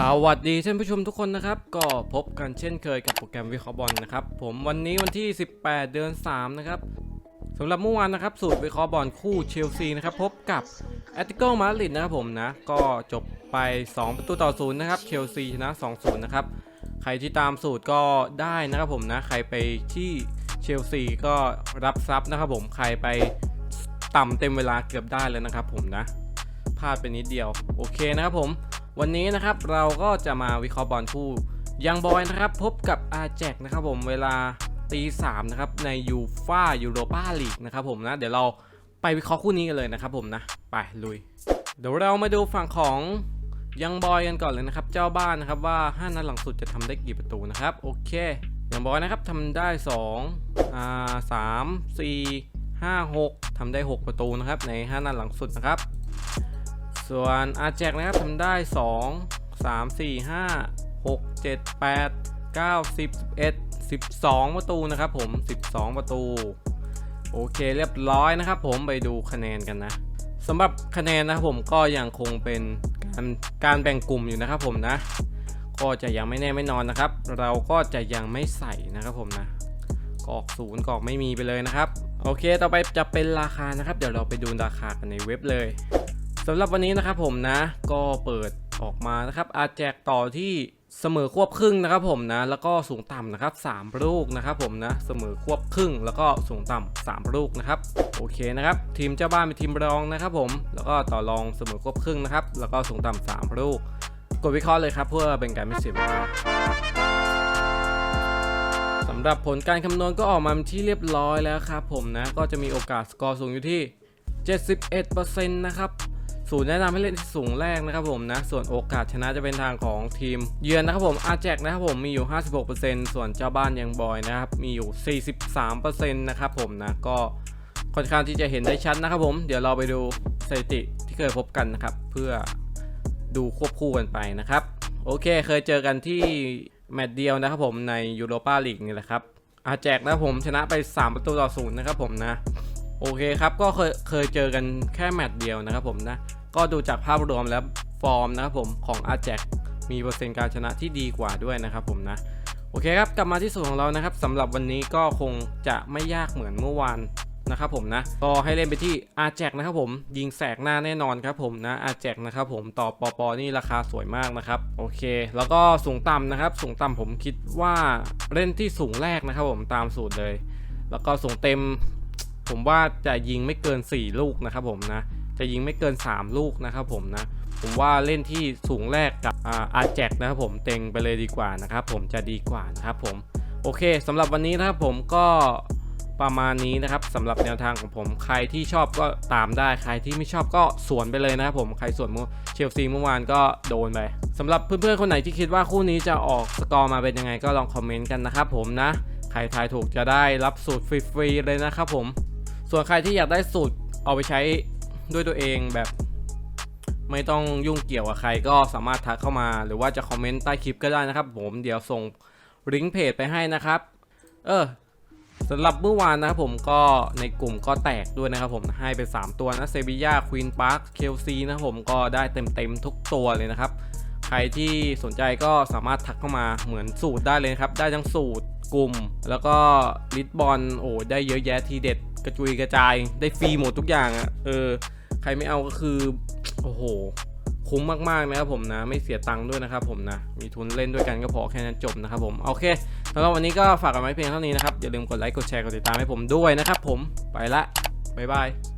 สวัสดีท่านผู้ชมทุกคนนะครับ ก็พบกันเช่นเคยกับโปรแกรมวิเคราะห์บอลนะครับ ผมวันนี้วันที่ 18 เดือน 3 นะครับสำหรับเมื่อวานนะครับ สูตรวิเคราะห์บอลคู่เชลซีนะครับ พบกับแอตติโกมาริดนะครับผมนะ ก็จบไป 2 ประตูต่อศูนย์นะครับเชลซีชนะ 2-0 นะครับ ใครที่ตามสูตรก็ได้นะครับผมนะ ใครไปที่เชลซีก็รับทรัพย์นะครับผมใครไปต่ำเต็มเวลาเกือบได้แล้วนะครับผมนะพลาดไปนิดเดียวโอเคนะครับผม วันนี้นะครับเราก็จะมาวิเคราะห์บอลคู่ยังบอยนะครับพบกับอาแจกนะครับผมเวลาตีสามนะครับในยูฟายูโรปาลีกนะครับผมนะ เดี๋ยวเราไปวิเคราะห์คู่นี้กันเลยนะครับผมนะ ไปลุย เดี๋ยวเรามาดูฝั่งของยังบอยกันก่อนเลยนะครับ เจ้าบ้านนะครับว่า5นัดหลังสุดจะทำได้กี่ประตูนะครับ โอเคยังบอยนะครับทำได้2อ่าสามสี่ห้าหกทำได้ 6 ประตูนะครับใน 5นัดหลังสุดนะครับ ส่วนอาแจกนะครับทำได้ 2 3 4 5 6 7 8 9 10 11 12 ประตูนะครับผม 12 ประตู โอเคเรียบร้อยนะครับผมไปดูคะแนนกันนะสำหรับคะแนนนะครับผมก็ยังคงเป็นการการแบ่งกลุ่มอยู่นะครับผมนะ ก็จะยังไม่แน่ไม่นอนนะครับ เราก็จะยังไม่ใส่นะครับผมนะกรอกศูนย์กรอกไม่มีไปเลยนะครับ โอเค ต่อไปจะเป็นราคานะครับ เดี๋ยวเราไปดูราคากันในเว็บเลย สำหรับวันนี้นะครับผมนะ ก็เปิดออกมานะครับ อาแจกต่อที่เสมอควบครึ่งนะครับผมนะ แล้วก็สูงต่ำนะครับ3ลูกนะครับผมนะ เสมอควบครึ่ง แล้วก็สูงต่ำ3ลูกนะครับโอเคนะครับ ทีมเจ้าบ้านเป็นทีมรองนะครับผม แล้วก็ต่อรองเสมอควบครึ่งนะครับ แล้วก็สูงต่ำ3ลูก กดวิเคราะห์เลยครับเพื่อเป็นการไม่เสียเวลาสำหรับผลการคำนวณก็ออกมาที่เรียบร้อยแล้วครับผมนะ ก็จะมีโอกาสสกอร์สูงอยู่ที่ 71%นะครับ ศูนย์แนะนำให้เล่นสูงแรกนะครับผมนะ ส่วนโอกาสชนะจะเป็นทางของทีม เยือนนะครับผมอาแจกนะครับผมมีอยู่ 56%ส่วนเจ้าบ้านยังบอยนะครับมีอยู่ 43%นะครับผมนะก็ค่อนข้างที่จะเห็นได้ชัดนะครับผมเดี๋ยวเราไปดูสถิติที่เคยพบกันนะครับเพื่อดูควบคู่กันไปนะครับ โอเคเคยเจอกันที่แมตช์เดียวนะครับผมในยูโรปาลีกนี่แหละครับอาแจกนะครับผมชนะไป 3 ประตูต่อศูนย์นะครับผมนะโอเคครับก็เคยเคยเจอกันแค่แมตช์เดียวนะครับผมนะ ก็ดูจากภาพรวมแล้วฟอร์มนะครับผมของอาแจกมีเปอร์เซ็นต์การชนะที่ดีกว่าด้วยนะครับผมนะโอเคครับกลับมาที่ส่วนของเรานะครับสำหรับวันนี้ก็คงจะไม่ยากเหมือนเมื่อวานนะครับผมนะก็ให้เล่นไปที่อาแจกนะครับผมยิงแสกหน้าแน่นอนครับผมนะอาแจกนะครับผมต่อปอปอนี่ราคาสวยมากนะครับโอเค แล้วก็สูงต่ำนะครับ สูงต่ำผมคิดว่าเล่นที่สูงแรกนะครับผมตามสูตรเลย แล้วก็สูงเต็ม ผมว่าจะยิงไม่เกิน 4 ลูกนะครับผมนะ จะยิงไม่เกิน 3 ลูกนะครับผมนะผมว่าเล่นที่สูงแรกกับอาแจกนะครับผมเต็งไปเลยดีกว่านะครับผมจะดีกว่านะครับผมโอเคสำหรับวันนี้นะครับผมก็ประมาณนี้นะครับสำหรับแนวทางของผมใครที่ชอบก็ตามได้ใครที่ไม่ชอบก็สวนไปเลยนะครับผมใครสวนมูเชลซีเมื่อวานก็โดนไปสำหรับเพื่อนๆคนไหนที่คิดว่าคู่นี้จะออกสกอร์มาเป็นยังไงก็ลองคอมเมนต์กันนะครับผมนะใครทายถูกจะได้รับสูตรฟรีๆเลยนะครับผม ส่วนใครที่อยากได้สูตรเอาไปใช้ ด้วยตัวเองแบบไม่ต้องยุ่งเกี่ยวกับใครก็สามารถทักเข้ามา หรือว่าจะคอมเมนต์ใต้คลิปก็ได้นะครับ ผมเดี๋ยวส่งลิงก์เพจไปให้นะครับ เออสำหรับเมื่อวานนะครับผมก็ในกลุ่มก็แตกด้วยนะครับผมให้ไป 3 ตัวนะเซบียาควีนพาร์คเคลซีนะครับผมก็ได้เต็มๆทุกตัวเลยนะครับ ใครที่สนใจก็สามารถทักเข้ามาเหมือนสูตรได้เลยครับ ได้ทั้งสูตรกลุ่ม แล้วก็ลิทบอลโอ้ได้เยอะแยะทีเด็ดกระจุยกระจายได้ฟรีหมดทุกอย่างอะ่ะเออ รไม่เอาก็คือโอ้โหคุ้มมากๆนะครับผมนะไม่เสียตังค์ด้วยนะครับผมนะมีทุนเล่นด้วยกันก็พอแค่นั้นจบนะครับผมโอเคสำหรับวันนี้ก็ฝากกันไว้เพียงเท่านี้นะครับอย่าลืมกดไลค์กดแชร์กดติดตามให้ผมด้วยนะครับผมไปละบ๊ายบาย